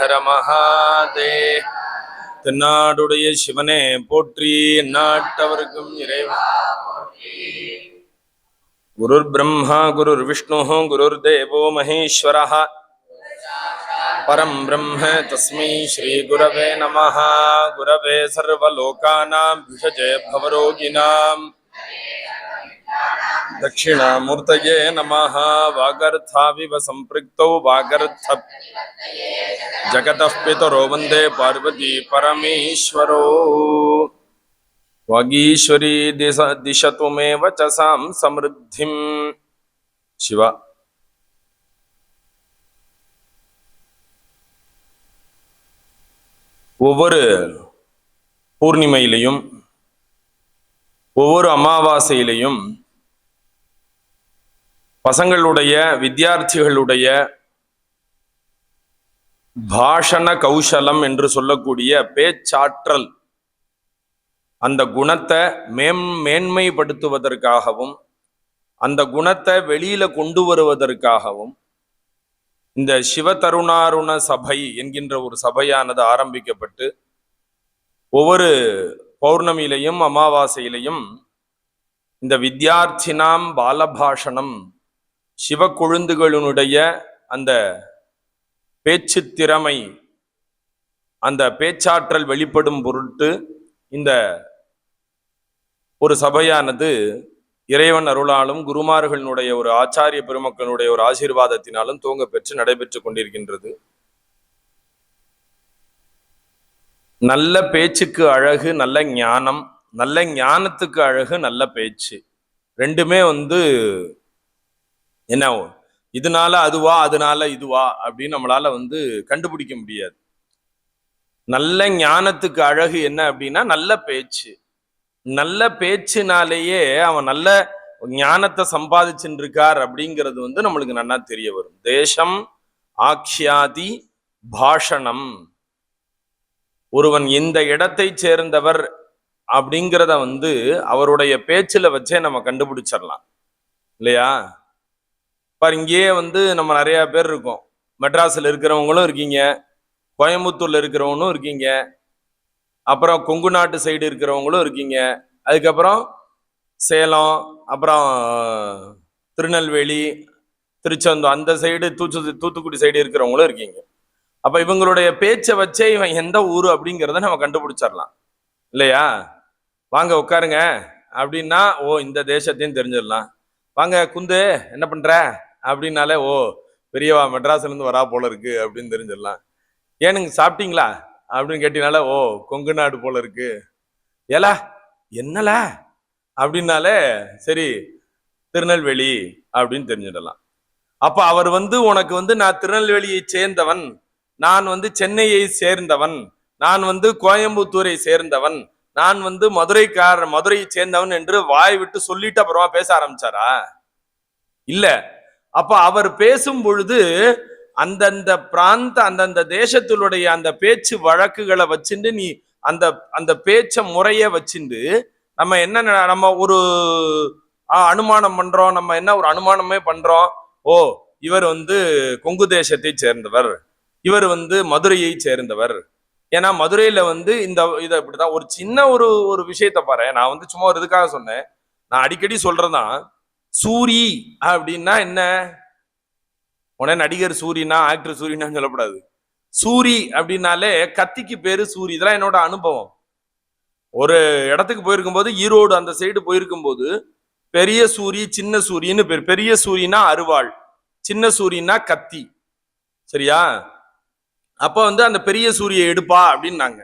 ஹர மகாதே தென்னாடுடைய சிவனே போற்றி நாட்டவர்க்கும் இறைவா குருர் பிரம்மா குருர் விஷ்ணு குருர் தேவோ மகேஸ்வரः பரம் பிரம்ம தஸ்மை ஸ்ரீ குரவே நமः குரவே சர்வலோகானாம் விஷஜே பவரோகிணாம் दक्षिणामूर्तये नमः वागर्थाविव सम्पृक्तौ वागर्थ जगतः पितरो वन्दे पार्वती परमेश्वरो वागीश्वरी दिश दिशतु मे वचसां समृद्धिम् शिव ஒவ்வொரு பூர்ணிமையிலையும் ஒவ்வொரு அமாவாசையிலையும் பசங்களுடைய வித்தியார்த்திகளுடைய பாஷண கௌசலம் என்று சொல்லக்கூடிய பேச்சாற்றல் அந்த குணத்தை மேம் மேன்மைப்படுத்துவதற்காகவும் அந்த குணத்தை வெளியில கொண்டு வருவதற்காகவும் இந்த சிவதருணாருண சபை என்கின்ற ஒரு சபையானது ஆரம்பிக்கப்பட்டு ஒவ்வொரு பௌர்ணமியிலையும் அமாவாசையிலையும் இந்த வித்யார்த்தினாம் பாலபாஷணம் சிவக்கொழுந்துகளினுடைய அந்த பேச்சு திறமை அந்த பேச்சாற்றல் வெளிப்படும் பொருட்டு இந்த ஒரு சபையானது இறைவன் அருளாலும் குருமார்களினுடைய ஒரு ஆச்சாரிய பெருமக்களுடைய ஒரு ஆசீர்வாதத்தினாலும் துவங்க பெற்று நடைபெற்று கொண்டிருக்கின்றது. நல்ல பேச்சுக்கு அழகு நல்ல ஞானம் நல்ல ஞானத்துக்கு அழகு நல்ல பேச்சு. ரெண்டுமே வந்து என்ன இதனால அதுவா அதனால இதுவா அப்படின்னு நம்மளால வந்து கண்டுபிடிக்க முடியாது. நல்ல ஞானத்துக்கு அழகு என்ன அப்படின்னா நல்ல பேச்சு. நல்ல பேச்சுனாலேயே அவன் நல்ல ஞானத்தை சம்பாதிச்சுட்டு இருக்கார் அப்படிங்கிறது வந்து நம்மளுக்கு நல்லா தெரிய வரும். தேசம் ஆக்ஷியாதி பாஷணம். ஒருவன் இந்த இடத்தை சேர்ந்தவர் அப்படிங்கிறத வந்து அவருடைய பேச்சில் வச்சே நம்ம கண்டுபிடிச்சிடலாம். இல்லையா? பாரு இங்கேயே வந்து நம்ம நிறைய பேர் இருக்கோம். மெட்ராஸில் இருக்கிறவங்களும் இருக்கீங்க. கோயம்புத்தூரில் இருக்கிறவங்களும் இருக்கீங்க. அப்புறம் கொங்கு நாட்டு சைடு இருக்கிறவங்களும் இருக்கீங்க. அதுக்கப்புறம் சேலம் அப்புறம் திருநெல்வேலி திருச்செந்தூர் அந்த சைடு தூத்து தூத்துக்குடி சைடு இருக்கிறவங்களும் இருக்கீங்க. அப்ப இவங்களுடைய பேச்சை வச்சே இவன் எந்த ஊரு அப்படிங்கிறத நம்ம கண்டுபிடிச்சிடலாம். இல்லையா? வாங்க உட்காருங்க. அப்படின்னா ஓ இந்த தேசத்தையும் தெரிஞ்சிடலாம். வாங்க குந்து என்ன பண்ற? அப்படின்னாலே ஓ பெரியவா மெட்ராஸ்ல இருந்து வரா போல இருக்கு அப்படின்னு தெரிஞ்சிடலாம். ஏனுங்க சாப்பிட்டீங்களா? அப்படின்னு கேட்டீங்கனால ஓ கொங்கு நாடு போல இருக்கு. ஏலா என்னல? அப்படின்னாலே சரி திருநெல்வேலி அப்படின்னு தெரிஞ்சிடலாம். அப்ப அவர் வந்து உனக்கு வந்து நான் திருநெல்வேலியை சேர்ந்தவன். நான் வந்து சென்னையை சேர்ந்தவன். நான் வந்து கோயம்புத்தூரை சேர்ந்தவன். நான் வந்து மதுரைக்கார மதுரையை சேர்ந்தவன் என்று வாய் விட்டு சொல்லிட்டு அப்புறமா பேச ஆரம்பிச்சாரா? இல்ல. அப்ப அவர் பேசும் பொழுது அந்தந்த பிராந்த அந்தந்த தேசத்தினுடைய அந்த பேச்சு வழக்குகளை வச்சுட்டு நீ அந்த அந்த பேச்ச முறைய வச்சுட்டு நம்ம என்ன நம்ம ஒரு அனுமானம் பண்றோம். நம்ம என்ன ஒரு அனுமானமே பண்றோம். ஓ இவர் வந்து கொங்கு தேசத்தை சேர்ந்தவர். இவர் வந்து மதுரையை சேர்ந்தவர். ஏன்னா மதுரையில வந்து இந்த இதை இப்படிதான் ஒரு சின்ன ஒரு ஒரு விஷயத்த பாரு நான் வந்து சும்மா ஒரு இதுக்காக சொன்னேன். நான் அடிக்கடி சொல்றதான் சூரி அப்படின்னா என்ன? உடனே நடிகர் சூரியனா ஆக்டர் சூரியனான்னு சொல்லக்கூடாது. சூரி அப்படின்னாலே கத்திக்கு பேரு சூரி. இதெல்லாம் என்னோட அனுபவம். ஒரு இடத்துக்கு போயிருக்கும்போது ஈரோடு அந்த சைடு போயிருக்கும்போது பெரிய சூரி சின்ன சூரின்னு பேர். பெரிய சூரினா அருவாள். சின்ன சூரினா கத்தி. சரியா? அப்போ வந்து அந்த பெரிய சூரிய எடுப்பா அப்படின்னாங்க.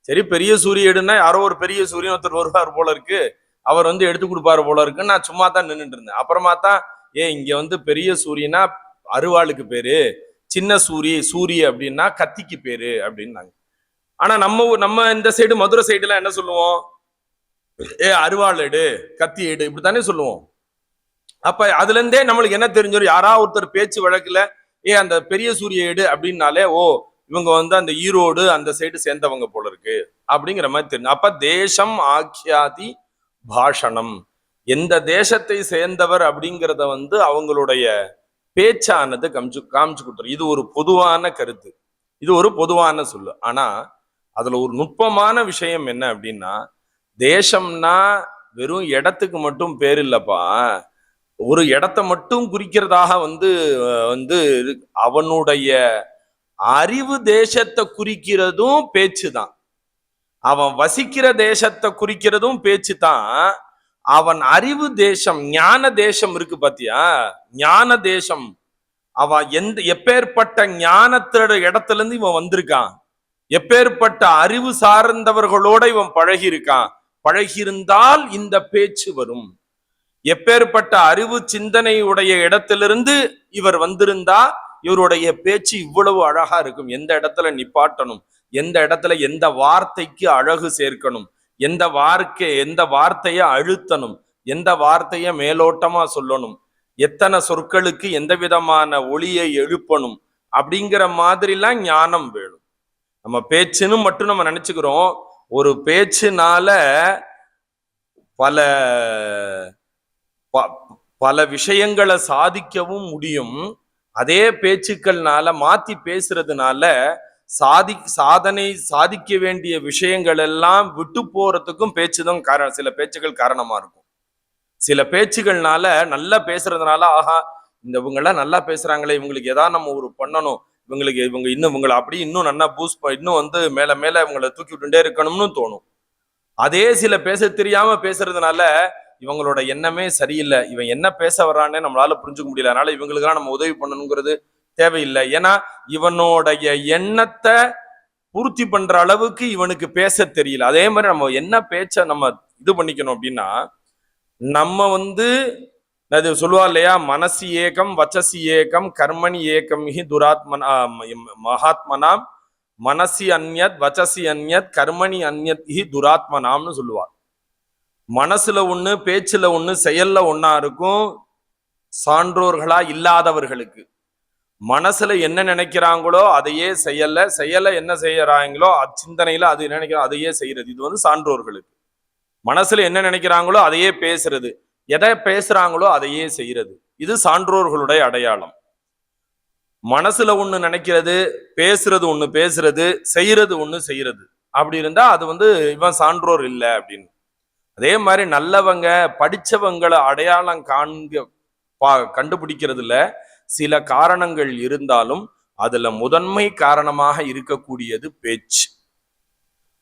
சரி பெரிய சூரிய எடுன்னா யாரோ ஒரு பெரிய சூரியன் ஒருத்தர் வருவார் போல இருக்கு. அவர் வந்து எடுத்து கொடுப்பாரு போல இருக்கு நான் சும்மா தான் நின்றுட்டு இருந்தேன். அப்புறமா தான் ஏ இங்க வந்து பெரிய சூரியனா அருவாளுக்கு பேரு சின்ன சூரி சூரிய அப்படின்னா கத்திக்கு பேரு அப்படின்னாங்க. ஆனா நம்ம ஊர்- நம்ம இந்த சைடு மதுரை சைடுலாம் என்ன சொல்லுவோம்? ஏ அருவாள் எடு கத்தி எடு இப்படித்தானே சொல்லுவோம். அப்ப அதுல இருந்தே நம்மளுக்கு என்ன தெரிஞ்சிடும் யாரா ஒருத்தர் பேச்சு வழக்குல ஏ அந்த பெரிய சூரிய எடு அப்படின்னாலே ஓ இவங்க வந்து அந்த ஈரோடு அந்த சைடு சேர்ந்தவங்க போல இருக்கு அப்படிங்கிற மாதிரி தெரியும். அப்ப தேசம் ஆக்கியாதி பாஷணம். எந்த தேசத்தை சேர்ந்தவர் அப்படிங்கிறத வந்து அவங்களுடைய பேச்சானது காமிச்சு காமிச்சு கொடுத்துரு இது ஒரு பொதுவான கருத்து. இது ஒரு பொதுவான சொல்லு. ஆனா அதுல ஒரு நுட்பமான விஷயம் என்ன அப்படின்னா தேசம்னா வெறும் இடத்துக்கு மட்டும் பேர் இல்லப்பா. ஒரு இடத்த மட்டும் குறிக்கிறதாக வந்து வந்து அவனுடைய அறிவு தேசத்தை குறிக்கிறதும் பேச்சு தான் அவன் வசிக்கிற தேசத்தை குறிக்கிறதும் பேச்சு தான் அவன் அறிவு தேசம் ஞான தேசம் இருக்கு பாத்தியா? ஞான தேசம். அவன் எந்த எப்பேற்பட்ட ஞானத்தோட இடத்துல இருந்து இவன் வந்திருக்கான். எப்பேற்பட்ட அறிவு சார்ந்தவர்களோட இவன் பழகி இருக்கான் பழகியிருந்தால் இந்த பேச்சு வரும். எப்பேற்பட்ட அறிவு சிந்தனையுடைய இடத்திலிருந்து இவர் வந்திருந்தா இவருடைய பேச்சு இவ்வளவு அழகா இருக்கும். எந்த இடத்துல நிப்பாட்டணும்? எந்த இடத்துல எந்த வார்த்தைக்கு அழகு சேர்க்கணும்? எந்த வார்த்தை எந்த வார்த்தையை அழுத்தணும்? எந்த வார்த்தையை மேலோட்டமா சொல்லணும்? எத்தனை சொற்களுக்கு எந்த விதமான ஒளியை எழுப்பணும்? அப்படிங்கிற மாதிரிலாம் ஞானம் வேணும். நம்ம பேச்சுன்னு மட்டும் நம்ம நினைச்சுக்கிறோம். ஒரு பேச்சுனால பல ப- பல விஷயங்களை சாதிக்கவும் முடியும். அதே பேச்சுக்கள்னால மாத்தி பேசுறதுனால சாதி சாதனை சாதிக்க வேண்டிய விஷயங்கள் எல்லாம் விட்டு போறதுக்கும் பேச்சுதான் காரணம் சில பேச்சுகள் காரணமா இருக்கும். சில பேச்சுகள்னால நல்லா பேசுறதுனால ஆஹா இந்த இவங்கெல்லாம் நல்லா பேசுறாங்களே இவங்களுக்கு ஏதாவது நம்ம ஒரு பண்ணணும் இவங்களுக்கு இவங்க இன்னும் இவங்களை அப்படி இன்னும் நல்லா பூஸ்ட் இன்னும் வந்து மேல மேல இவங்களை தூக்கி விட்டுட்டே இருக்கணும்னு தோணும். அதே சில பேச தெரியாம பேசுறதுனால இவங்களோட எண்ணமே சரியில்லை. இவன் என்ன பேச வர்றான்னு நம்மளால புரிஞ்சுக்க முடியல. அதனால இவங்களுக்கெல்லாம் நம்ம உதவி பண்ணணுங்கிறது தேவையில்லை. ஏன்னா இவனுடைய எண்ணத்தை பூர்த்தி பண்ற அளவுக்கு இவனுக்கு பேச தெரியல. அதே மாதிரி நம்ம என்ன பேச்ச நம்ம இது பண்ணிக்கணும் அப்படின்னா நம்ம வந்து அது சொல்லுவா இல்லையா? மனசி ஏகம் வச்சசி ஏகம் கர்மணி ஏகம் ஹி துராத்மனா மகாத்மனாம். மனசி அந்யத் வச்சசி அந்யத் கர்மணி அந்யத் ஹி துராத்மனாம்னு சொல்லுவா. மனசுல ஒண்ணு பேச்சுல ஒண்ணு செயல்ல ஒன்னா இருக்கும். சான்றோர்களா இல்லாதவர்களுக்கு. மனசுல என்ன நினைக்கிறாங்களோ அதையே செயல்ல செய்யல என்ன செய்யறாங்களோ சிந்தனையில அது நினைக்கிறோம் அதையே செய்யறது. இது வந்து சான்றோர்களுக்கு. மனசுல என்ன நினைக்கிறாங்களோ அதையே பேசுறது. எதை பேசுறாங்களோ அதையே செய்யறது. இது சான்றோர்களுடைய அடையாளம். மனசுல ஒண்ணு நினைக்கிறது பேசுறது ஒண்ணு பேசுறது செய்யறது ஒண்ணு செய்யறது. அப்படி இருந்தா அது வந்து இவன் சான்றோர் இல்லை அப்படின்னு. அதே மாதிரி நல்லவங்க படித்தவங்களை அடையாளம் காண்க பா கண்டுபிடிக்கிறதுல சில காரணங்கள் இருந்தாலும் அதுல முதன்மை காரணமாக இருக்கக்கூடியது பேச்சு.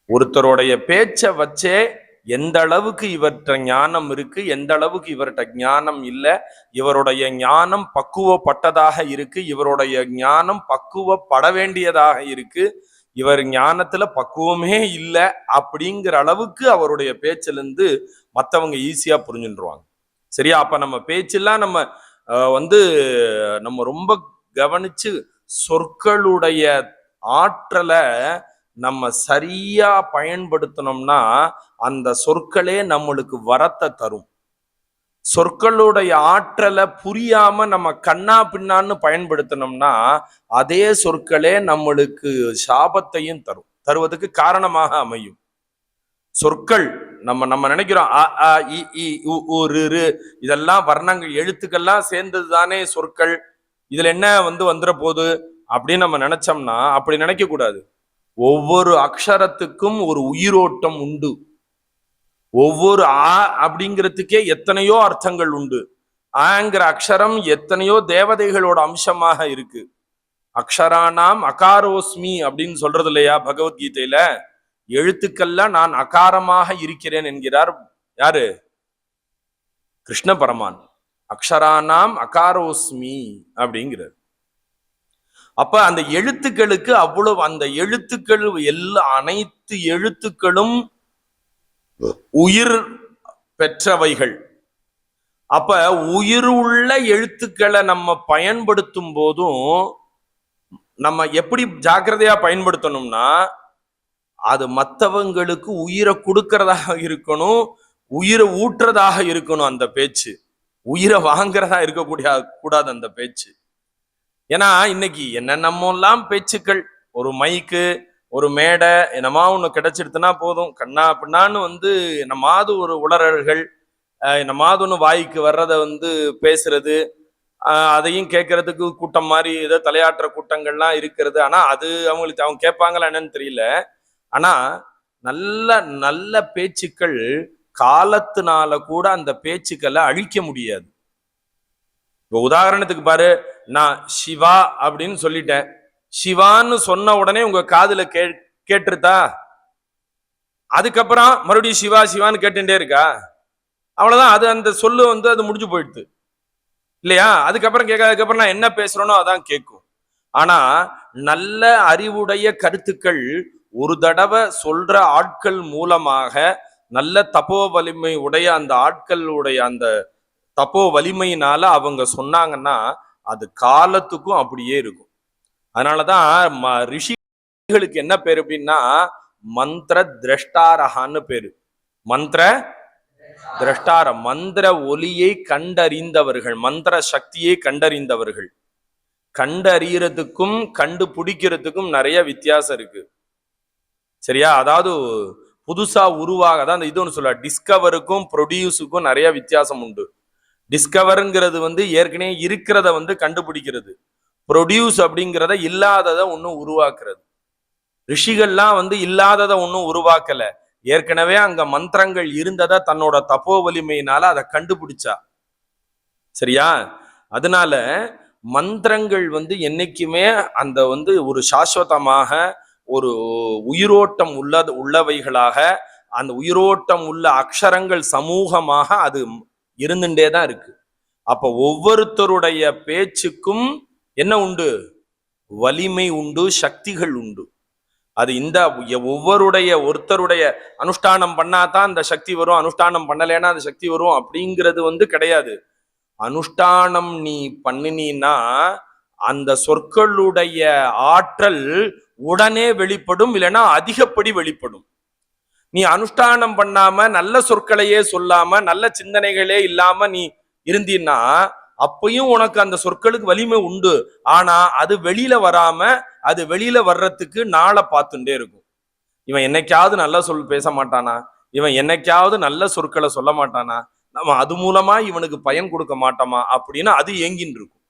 ஒருத்தருடைய பேச்சை வச்சே எந்த அளவுக்கு இவர்கிட்ட ஞானம் இருக்கு எந்த அளவுக்கு இவர்கிட்ட ஞானம் இல்லை இவருடைய ஞானம் பக்குவப்பட்டதாக இருக்கு இவருடைய ஞானம் பக்குவப்பட வேண்டியதாக இருக்கு இவர் ஞானத்துல பக்குவமே இல்லை அப்படிங்கிற அளவுக்கு அவருடைய பேச்சிலிருந்து மற்றவங்க மத்தவங்க ஈஸியா புரிஞ்சுருவாங்க சரியா? அப்ப நம்ம பேச்செல்லாம் நம்ம அஹ், வந்து நம்ம ரொம்ப கவனிச்சு சொற்களுடைய ஆற்றலை நம்ம சரியா பயன்படுத்தினோம்னா அந்த சொற்களே நம்மளுக்கு வரத்தை தரும். சொற்களுடைய ஆற்றலை புரியாம நம்ம கண்ணா பின்னான்னு பயன்படுத்தினோம்னா அதே சொற்களே நம்மளுக்கு சாபத்தையும் தரும். தருவதற்கு காரணமாக அமையும். சொற்கள் நம்ம நம்ம நினைக்கிறோம் அ அ இ இ உ உரு ரு இதெல்லாம் வர்ணங்கள் எழுத்துக்கள்லாம் சேர்ந்தது தானே சொற்கள் இதுல என்ன வந்து வந்துட போகுது அப்படின்னு நம்ம நினைச்சோம்னா அப்படி நினைக்க கூடாது ஒவ்வொரு அக்ஷரத்துக்கும் ஒரு உயிரோட்டம் உண்டு. ஒவ்வொரு ஆ அப்படிங்கிறதுக்கே எத்தனையோ அர்த்தங்கள் உண்டு. ஆங்கிற அக்ஷரம் எத்தனையோ தேவதைகளோட அம்சமாக இருக்கு. அக்ஷரானாம் அகாரோஸ்மி அப்படின்னு சொல்றது இல்லையா பகவத்கீதையில? எழுத்துக்கள்லாம் நான் அகாரமாக இருக்கிறேன் என்கிறார் யாரு? கிருஷ்ண பரமான். அக்ஷரானாம் அகாரோஸ்மி அப்படிங்கிறார். அப்ப அந்த எழுத்துக்களுக்கு அவ்வளவு அந்த எழுத்துக்கள் எல்லா அனைத்து எழுத்துக்களும் உயிர் பெற்றவைகள். அப்ப உயிர் உள்ள எழுத்துக்களை நம்ம பயன்படுத்தும் போதும் நம்ம எப்படி ஜாக்கிரதையா பயன்படுத்தணும்னா அது மற்றவங்களுக்கு உயிரை கொடுக்கறதாக இருக்கணும் உயிரை ஊட்டுறதாக இருக்கணும் அந்த பேச்சு. உயிரை வாங்குறதா இருக்கக்கூடிய கூடாது அந்த பேச்சு. ஏன்னா இன்னைக்கு என்னென்னமோலாம் பேச்சுக்கள் ஒரு மைக்கு ஒரு மேடை என்னமா ஒன்று கிடைச்சிடுத்துனா போதும். கண்ணா பின்னான்னு வந்து என்னமாவது ஒரு உளறல்கள் என்னமாவது ஒன்று வாய்க்கு வர்றதை வந்து பேசுறது அதையும் கேட்கறதுக்கு கூட்டம் மாதிரி ஏதோ தலையாட்டுற கூட்டங்கள்லாம் இருக்கிறது. ஆனால் அது அவங்களுக்கு அவங்க கேட்பாங்களா என்னன்னு தெரியல. ஆனால் நல்ல நல்ல பேச்சுக்கள் காலத்தினால கூட அந்த பேச்சுக்களை அழிக்க முடியாது. இப்போ உதாரணத்துக்கு பாரு நான் சிவா அப்படின்னு சொல்லிட்டேன். சிவான்னு சொன்ன உடனே உங்க காதுல கே கேட்டுருதா அதுக்கப்புறம் மறுபடியும் சிவா சிவான்னு கேட்டுட்டே இருக்கா? அவ்வளவுதான். அது அந்த சொல்லு வந்து அது முடிஞ்சு போயிடுது. இல்லையா? அதுக்கப்புறம் கேட்காதுக்கப்புறம் நான் என்ன பேசுறேனோ அதான் கேட்கும். ஆனா நல்ல அறிவுடைய கருத்துக்கள் ஒரு தடவை சொல்ற ஆட்கள் மூலமாக நல்ல தப்போ வலிமை உடைய அந்த ஆட்களுடைய அந்த தப்போ வலிமையினால அவங்க சொன்னாங்கன்னா அது காலத்துக்கும் அப்படியே இருக்கும். அதனாலதான் ம- ரிஷிகளுக்கு என்ன பேர் அப்படின்னா மந்திர திரஷ்டாரகான்னு பேரு. மந்திர திரஷ்டார மந்திர ஒலியை கண்டறிந்தவர்கள் மந்திர சக்தியை கண்டறிந்தவர்கள். கண்டறியறதுக்கும் கண்டுபிடிக்கிறதுக்கும் நிறைய வித்தியாசம் இருக்கு. சரியா? அதாவது புதுசா உருவாக தான் இது ஒன்று சொல்ல டிஸ்கவருக்கும் ப்ரொடியூஸுக்கும் நிறைய வித்தியாசம் உண்டு. டிஸ்கவருங்கிறது வந்து ஏற்கனவே இருக்கிறத வந்து கண்டுபிடிக்கிறது. ப்ரொடியூஸ் அப்படிங்கிறத இல்லாததை ஒன்றும் உருவாக்குறது. ரிஷிகள்லாம் வந்து இல்லாததை ஒன்றும் உருவாக்கல. ஏற்கனவே அங்க மந்திரங்கள் இருந்ததை தன்னோட தப்போ வலிமையினால அதை கண்டுபிடிச்சா. சரியா? அதனால மந்திரங்கள் வந்து என்னைக்குமே அந்த வந்து ஒரு சாஸ்வதமாக ஒரு உயிரோட்டம் உள்ளது உள்ளவைகளாக அந்த உயிரோட்டம் உள்ள அக்ஷரங்கள் சமூகமாக அது இருந்துட்டே தான் இருக்கு. அப்ப ஒவ்வொருத்தருடைய பேச்சுக்கும் என்ன உண்டு? வலிமை உண்டு சக்திகள் உண்டு. அது இந்த ஒவ்வொருடைய ஒருத்தருடைய அனுஷ்டானம் பண்ணாதான் அந்த சக்தி வரும் அனுஷ்டானம் பண்ணலைன்னா அந்த சக்தி வரும் அப்படிங்கிறது வந்து கிடையாது. அனுஷ்டானம் நீ பண்ணினீன்னா அந்த சொற்களுடைய ஆற்றல் உடனே வெளிப்படும் இல்லைன்னா அதிகப்படி வெளிப்படும். நீ அனுஷ்டானம் பண்ணாம நல்ல சொற்களையே சொல்லாம நல்ல சிந்தனைகளே இல்லாம நீ இருந்தீன்னா அப்பயும் உனக்கு அந்த சொற்களுக்கு வலிமை உண்டு. ஆனா அது வெளியில வராம அது வெளியில வர்றதுக்கு நாளை பார்த்துட்டே இருக்கும். இவன் என்னைக்காவது நல்ல சொல் பேச மாட்டானா? இவன் என்னைக்காவது நல்ல சொற்களை சொல்ல மாட்டானா? நம்ம அது மூலமா இவனுக்கு பயன் கொடுக்க மாட்டோமா? அப்படின்னு அது ஏங்கின்னு இருக்கும்.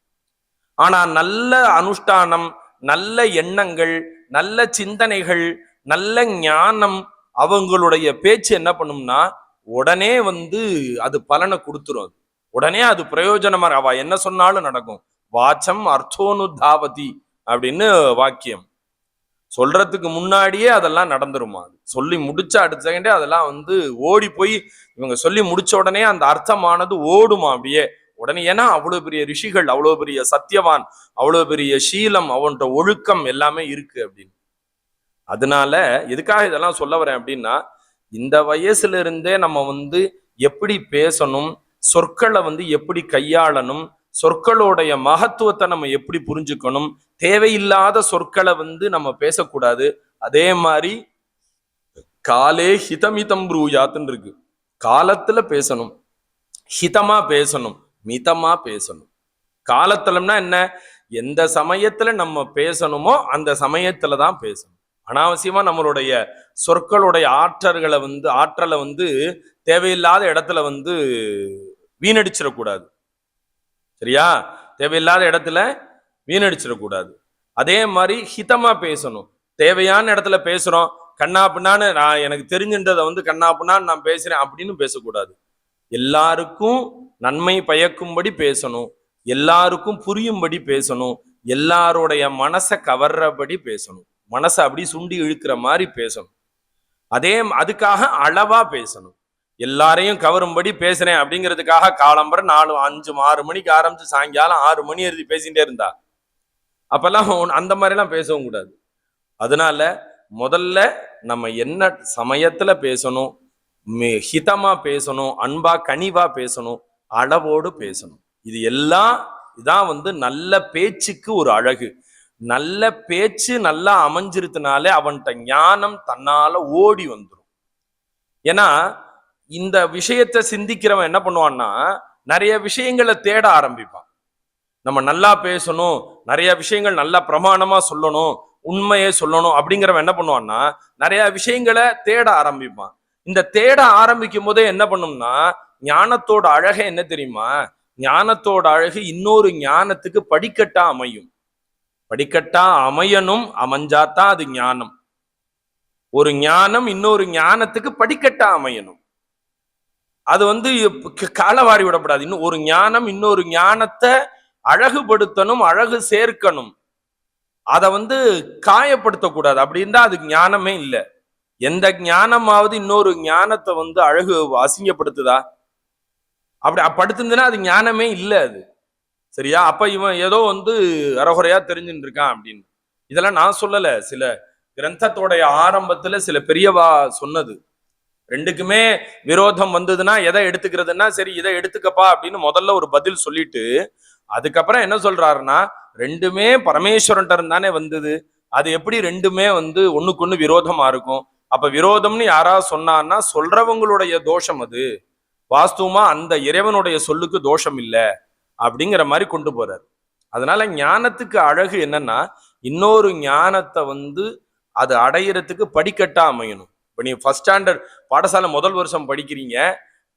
ஆனா நல்ல அனுஷ்டானம் நல்ல எண்ணங்கள் நல்ல சிந்தனைகள் நல்ல ஞானம் அவங்களுடைய பேச்சு என்ன பண்ணும்னா உடனே வந்து அது பலனை கொடுத்துரும் அது. உடனே அது பிரயோஜனமா அவ என்ன சொன்னாலும் நடக்கும். வாச்சம் அர்த்தோனுதாவதி அப்படின்னு வாக்கியம். சொல்றதுக்கு முன்னாடியே அதெல்லாம் நடந்துருமா? அது சொல்லி முடிச்ச அடுத்த செகண்டே அதெல்லாம் வந்து ஓடி போய் இவங்க சொல்லி முடிச்ச உடனே அந்த அர்த்தமானது ஓடுமா அப்படியே? உடனே ஏன்னா அவ்வளவு பெரிய ரிஷிகள் அவ்வளவு பெரிய சத்தியவான் அவ்வளவு பெரிய சீலம் அவன்கிட்ட ஒழுக்கம் எல்லாமே இருக்கு அப்படின்னு. அதனால எதுக்காக இதெல்லாம் சொல்ல வரேன் அப்படின்னா இந்த வயசுல இருந்தே நம்ம வந்து எப்படி பேசணும் சொற்களை வந்து எப்படி கையாளணும் சொற்களோடைய மகத்துவத்தை நம்ம எப்படி புரிஞ்சுக்கணும் தேவையில்லாத சொற்களை வந்து நம்ம பேசக்கூடாது. அதே மாதிரி காலே ஹிதமிதம் ப்ரூயாத்துன்னு இருக்கு. காலத்துல பேசணும். ஹிதமா பேசணும். மிதமா பேசணும். காலத்துலம்னா என்ன? எந்த சமயத்துல நம்ம பேசணுமோ அந்த சமயத்துல தான் பேசணும். அனாவசியமா நம்மளுடைய சொற்களுடைய ஆற்றல்களை வந்து ஆற்றலை வந்து தேவையில்லாத இடத்துல வந்து வீணடிச்சிடக்கூடாது. சரியா? தேவையில்லாத இடத்துல வீணடிச்சிடக்கூடாது. அதே மாதிரி ஹிதமா பேசணும். தேவையான இடத்துல பேசுறோம். கண்ணா பின்னான்னு நான் எனக்கு தெரிஞ்சின்றதை வந்து கண்ணா பின்னான்னு நான் பேசுறேன் அப்படின்னு பேசக்கூடாது. எல்லாருக்கும் நன்மை பயக்கும்படி பேசணும். எல்லாருக்கும் புரியும்படி பேசணும். எல்லாருடைய மனசை கவர்றபடி பேசணும். மனசை அப்படி சுண்டி இழுக்கிற மாதிரி பேசணும். அதே அதுக்காக அளவா பேசணும். எல்லாரையும் கவரும்படி பேசுறேன் அப்படிங்கிறதுக்காக காலம்பரம் நாலு அஞ்சு ஆறு மணிக்கு ஆரம்பிச்சு சாயங்காலம் ஆறு மணி எழுதி பேசிட்டே இருந்தா. அப்பெல்லாம் அந்த மாதிரிலாம் பேசவும் கூடாது. அதனால முதல்ல நம்ம என்ன சமயத்துல பேசணும் மி- ஹிதமா பேசணும் அன்பா கனிவா பேசணும் அளவோடு பேசணும். இது எல்லாம் இதான் வந்து நல்ல பேச்சுக்கு ஒரு அழகு. நல்ல பேச்சு நல்லா அமைஞ்சிருத்தினாலே அவன்கிட்ட ஞானம் தன்னால ஓடி வந்துடும் ஏன்னா இந்த விஷயத்தை சிந்திக்கிறவன் என்ன பண்ணுவான்னா நிறைய விஷயங்களை தேட ஆரம்பிப்பான். நம்ம நல்லா பேசணும் நிறைய விஷயங்கள் நல்லா பிரமாணமா சொல்லணும் உண்மையை சொல்லணும் அப்படிங்கிறவன் என்ன பண்ணுவான்னா நிறைய விஷயங்களை தேட ஆரம்பிப்பான். இந்த தேட ஆரம்பிக்கும் போதே என்ன பண்ணும்னா ஞானத்தோட அழகே என்ன தெரியுமா? ஞானத்தோட அழகு இன்னொரு ஞானத்துக்கு படிக்கட்டா அமையும். படிக்கட்டா அமையணும் அமைஞ்சாதான் அது ஞானம். ஒரு ஞானம் இன்னொரு ஞானத்துக்கு படிக்கட்டா அமையணும். அது வந்து களவாடி விடப்படாது. இன்னும் ஒரு ஞானம் இன்னொரு ஞானத்தை அழகுபடுத்தணும் அழகு சேர்க்கணும். அதை வந்து காயப்படுத்தக்கூடாது. அப்படின்னா அதுக்கு அது ஞானமே இல்லை. எந்த ஞானமாவது இன்னொரு ஞானத்தை வந்து அழகு அசிங்கப்படுத்துதா? அப்படி படுத்துருந்துன்னா அது ஞானமே இல்லை அது. சரியா? அப்ப இவன் ஏதோ வந்து அறகுறையா தெரிஞ்சுட்டு இருக்கான் அப்படின்னு. இதெல்லாம் நான் சொல்லல. சில கிரந்தத்தோடைய ஆரம்பத்துல சில பெரியவா சொன்னது. ரெண்டுக்குமே விரோதம் வந்ததுன்னா எதை எடுத்துக்கிறதுன்னா சரி இதை எடுத்துக்கப்பா அப்படின்னு முதல்ல ஒரு பதில் சொல்லிட்டு அதுக்கப்புறம் என்ன சொல்றாருன்னா ரெண்டுமே பரமேஸ்வரன் தானே வந்தது. அது எப்படி ரெண்டுமே வந்து ஒண்ணுக்கு ஒண்ணு விரோதமா இருக்கும்? அப்ப விரோதம்னு யாராவது சொன்னான்னா சொல்றவங்களுடைய தோஷம் அது. வாஸ்துவமா அந்த இறைவனுடைய சொல்லுக்கு தோஷம் இல்லை அப்படிங்கிற மாதிரி கொண்டு போறாரு. அதனால ஞானத்துக்கு அழகு என்னன்னா இன்னொரு ஞானத்தை வந்து அது அடையிறதுக்கு படிக்கட்டா அமையணும். இப்போ நீ ஃபஸ்ட் ஸ்டாண்டர்ட் பாடசாலை முதல் வருஷம் படிக்கிறீங்க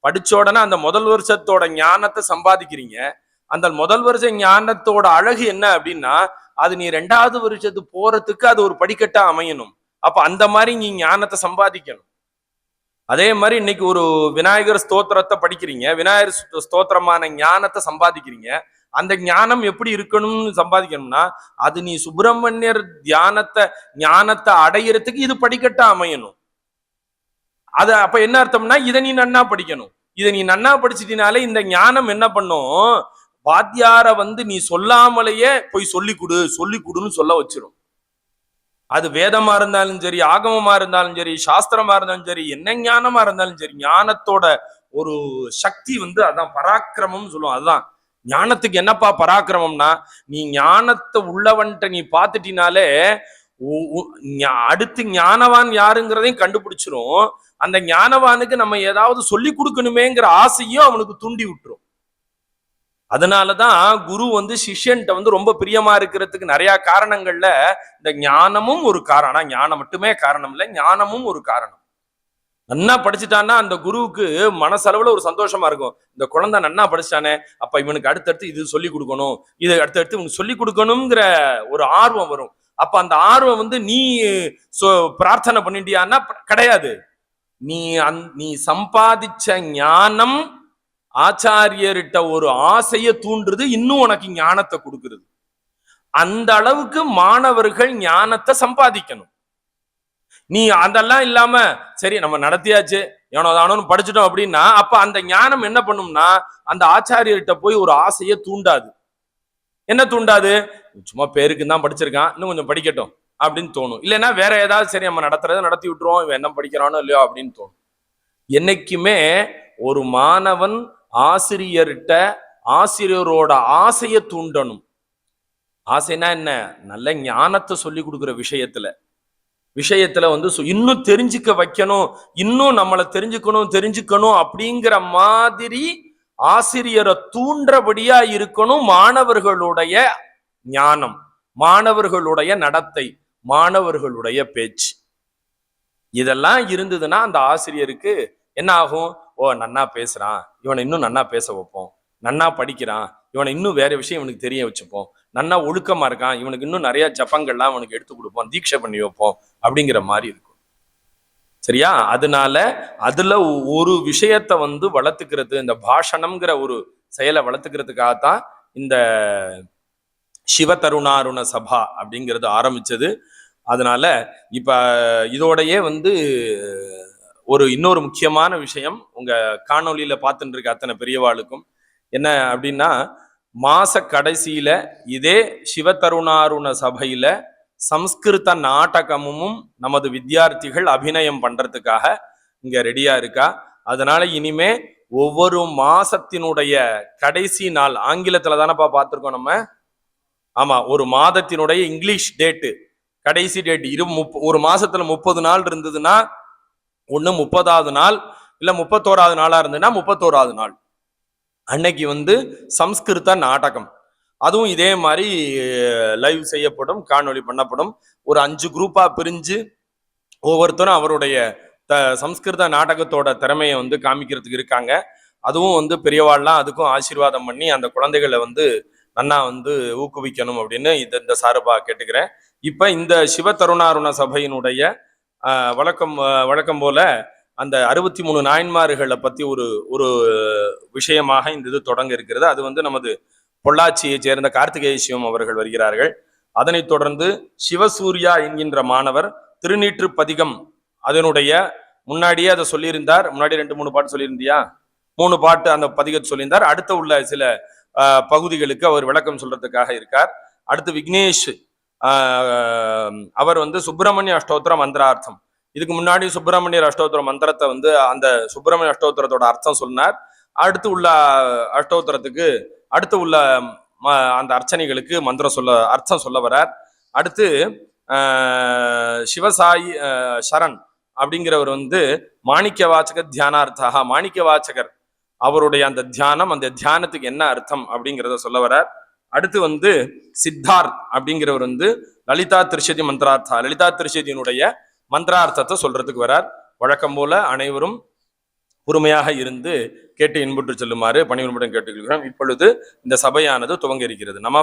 படிச்ச உடனே அந்த முதல் வருஷத்தோட ஞானத்தை சம்பாதிக்கிறீங்க. அந்த முதல் வருஷ ஞானத்தோட அழகு என்ன அப்படின்னா அது நீ ரெண்டாவது வருஷத்து போறதுக்கு அது ஒரு படிக்கட்டா அமையணும். அப்ப அந்த மாதிரி நீ ஞானத்தை சம்பாதிக்கணும். அதே மாதிரி இன்னைக்கு ஒரு விநாயகர் ஸ்தோத்திரத்தை படிக்கிறீங்க விநாயகர் ஸ்தோத்திரமான ஞானத்தை சம்பாதிக்கிறீங்க. அந்த ஞானம் எப்படி இருக்கணும்னு சம்பாதிக்கணும்னா அது நீ சுப்பிரமணியர் தியானத்தை ஞானத்தை அடையிறதுக்கு இது படிக்கட்டா அமையணும். அது அப்ப என்ன அர்த்தம்னா இதை நீ நன்னா படிக்கணும். இதை நீ நன்னா படிச்சிட்டினாலே இந்த ஞானம் என்ன பண்ணும்? வாத்தியார வந்து நீ சொல்லாமலேயே போய் சொல்லி கொடு சொல்லி கொடுன்னு சொல்ல வச்சிரும். அது வேதமா இருந்தாலும் சரி ஆகமமா இருந்தாலும் சரி சாஸ்திரமா இருந்தாலும் சரி என்ன ஞானமா இருந்தாலும் சரி ஞானத்தோட ஒரு சக்தி வந்து அதான் பராக்கிரமம்னு சொல்லுவோம் அதுதான். ஞானத்துக்கு என்னப்பா பராக்கிரமம்னா நீ ஞானத்தை உள்ளவன்ட்ட நீ பார்த்துட்டினாலே அடுத்து ஞானவான் யாருங்கிறதையும் கண்டுபிடிச்சிரும். அந்த ஞானவானுக்கு நம்ம ஏதாவது சொல்லி கொடுக்கணுமேங்கிற ஆசையும் அவனுக்கு தூண்டி விட்டுரும். அதனாலதான் குரு வந்து சிஷ்யன்ட்ட வந்து ரொம்ப பிரியமா இருக்கிறதுக்கு நிறைய காரணங்கள்ல இந்த ஞானமும் ஒரு காரணம். ஆனா ஞானம் மட்டுமே காரணம் இல்லை ஞானமும் ஒரு காரணம். நன்னா படிச்சுட்டான்னா அந்த குருவுக்கு மனசளவுல ஒரு சந்தோஷமா இருக்கும். இந்த குழந்தை நன்னா படிச்சிட்டானே அப்ப இவனுக்கு அடுத்தடுத்து இது சொல்லி கொடுக்கணும் இது அடுத்தடுத்து இவனுக்கு சொல்லி கொடுக்கணுங்கிற ஒரு ஆர்வம் வரும். அப்ப அந்த ஆர்வம் வந்து நீ பிரார்த்தனை பண்ணிட்டியான்னா கிடையாது. நீ அந் நீ சம்பாதிச்ச ஞானம் ஆச்சாரியர்கிட்ட ஒரு ஆசையை தூண்டுறது இன்னும் உனக்கு ஞானத்தை கொடுக்கறது. அந்த அளவுக்கு மாணவர்கள் ஞானத்தை சம்பாதிக்கணும். நீ அதெல்லாம் இல்லாம சரி நம்ம நடத்தியாச்சு எவனோ தானோன்னு படிச்சிட்டோம் அப்படின்னா அப்ப அந்த ஞானம் என்ன பண்ணும்னா அந்த ஆச்சாரியர்கிட்ட போய் ஒரு ஆசையை தூண்டாது. என்ன தூண்டாது சும்மா பேருக்கு தான் படிச்சிருக்கான். இன்னும் கொஞ்சம் படிக்கட்டும் அப்படின்னு தோணும். இல்லைன்னா வேற ஏதாவது சரி நம்ம நடத்துறத நடத்தி விட்டுருவோம். இவன் என்ன படிக்கிறானோ இல்லையோ அப்படின்னு தோணும். என்னைக்குமே ஒரு மாணவன் ஆசிரியர்கிட்ட ஆசிரியரோட ஆசையை தூண்டணும். ஆசைனா என்ன? நல்ல ஞானத்தை சொல்லி கொடுக்குற விஷயத்துல. விஷயத்துல வந்து சு- இன்னும் தெரிஞ்சுக்க வைக்கணும். இன்னும் நம்மளை தெரிஞ்சுக்கணும் தெரிஞ்சுக்கணும் அப்படிங்கிற மாதிரி ஆசிரியரை தூண்டுறபடியா இருக்கணும் மாணவர்களுடைய ஞானம் மாணவர்களுடைய நடத்தை மாணவர்களுடைய பேச்சு. இதெல்லாம் இருந்ததுன்னா அந்த ஆசிரியருக்கு என்ன ஆகும்? ஓ நன்னா பேசுறான். இவனை இன்னும் நன்னா பேச வைப்போம். நன்னா படிக்கிறான். இவனை இன்னும் வேற விஷயம் இவனுக்கு தெரிய வச்சுப்போம். நன்னா ஒழுக்கமா இருக்கான். இவனுக்கு இன்னும் நிறைய ஜப்பங்கள்லாம் அவனுக்கு எடுத்து கொடுப்போம். தீட்சை பண்ணி வைப்போம். அப்படிங்கிற மாதிரி இருக்கும். சரியா? அதனால அதுல ஒரு விஷயத்தை வந்து வளர்த்துக்கிறது இந்த பாஷணம்ங்கிற ஒரு செயலை வளர்த்துக்கிறதுக்காகத்தான் இந்த சிவதருணாருண சபா அப்படிங்கிறது ஆரம்பிச்சது. அதனால இப்ப இதோடையே வந்து ஒரு இன்னொரு முக்கியமான விஷயம் உங்க காணொலியில பார்த்துட்டு இருக்க அத்தனை பெரியவாளுக்கும். என்ன அப்படின்னா மாச கடைசியில இதே சிவதருணாருண சபையில சம்ஸ்கிருத நாடகமும் நமது வித்தியார்த்திகள் அபிநயம் பண்றதுக்காக இங்க ரெடியா இருக்கா? அதனால இனிமே ஒவ்வொரு மாசத்தினுடைய கடைசி நாள் ஆங்கிலத்துல தானப்பா பார்த்துருக்கோம் நம்ம? ஆமா ஒரு மாதத்தினுடைய இங்கிலீஷ் டேட்டு கடைசி டேட் இரு முப் ஒரு மாசத்துல முப்பது நாள் இருந்ததுன்னா ஒன்று முப்பதாவது நாள் இல்லை முப்பத்தோராவது நாளா இருந்ததுன்னா முப்பத்தோராவது நாள். அன்னைக்கு வந்து சம்ஸ்கிருத நாடகம். அதுவும் இதே மாதிரி லைவ் செய்யப்படும் காணொளி பண்ணப்படும். ஒரு அஞ்சு குரூப்பாக பிரிஞ்சு ஒவ்வொருத்தரும் அவருடைய த சம்ஸ்கிருத நாடகத்தோட திறமையை வந்து காமிக்கிறதுக்கு இருக்காங்க. அதுவும் வந்து பெரியவாள்லாம் அதுக்கும் ஆசீர்வாதம் பண்ணி அந்த குழந்தைகளை வந்து நன்னா வந்து ஊக்குவிக்கணும் அப்படின்னு இந்த இந்த சார்பாக கேட்டுக்கிறேன். இப்போ இந்த சிவ தருணாருண சபையினுடைய வழக்கம் வழக்கம் போல அந்த அறுபத்தி மூணு நாயன்மார்களை பற்றி ஒரு ஒரு விஷயமாக இந்த இது தொடங்க இருக்கிறது. அது வந்து நமது பொள்ளாச்சியைச் சேர்ந்த கார்த்திகேய சிவம் அவர்கள் வருகிறார்கள். அதனைத் தொடர்ந்து சிவசூர்யா என்கின்ற மாணவர் திருநீற்று பதிகம் அதனுடைய முன்னாடியே அதை சொல்லியிருந்தார். முன்னாடி ரெண்டு மூணு பாட்டு சொல்லியிருந்தியா? மூணு பாட்டு அந்த பதிகத்தை சொல்லியிருந்தார். அடுத்த உள்ள சில பகுதிகளுக்கு அவர் விளக்கம் சொல்றதுக்காக இருக்கார். அடுத்து விக்னேஷ் அவர் வந்து சுப்பிரமணிய அஷ்டோத்திர மந்திரார்த்தம். இதுக்கு முன்னாடி சுப்பிரமணியர் அஷ்டோத்திர மந்திரத்தை வந்து அந்த சுப்பிரமணிய அஷ்டோத்திரத்தோட அர்த்தம் சொன்னார். அடுத்து உள்ள அஷ்டோத்திரத்துக்கு அடுத்து உள்ள ம- அந்த அர்ச்சனைகளுக்கு மந்திரம் சொல்ல அர்த்தம் சொல்ல வரார். அடுத்து ஆஹ், சிவசாயி சரண் அப்படிங்கிறவர் வந்து மாணிக்க வாச்சக தியானார்த்தா மாணிக்க வாச்சகர் அவருடைய அந்த தியானம் அந்த தியானத்துக்கு என்ன அர்த்தம் அப்படிங்கிறத சொல்ல வரார். அடுத்து வந்து சித்தார்த் அப்படிங்கிறவர் வந்து லலிதா திருஷதி மந்திரார்த்தா. லலிதா திருஷதியினுடைய மந்திரார்த்தத்தை சொல்றதுக்கு வரார். வழக்கம் போல அனைவரும் பொறுமையாக இருந்து கேட்டு இன்புற்று செல்லுமாறு பணிவுடன் கேட்டுக்கொள்கிறோம். இப்பொழுது இந்த சபையானது துவங்க இருக்கிறது. நம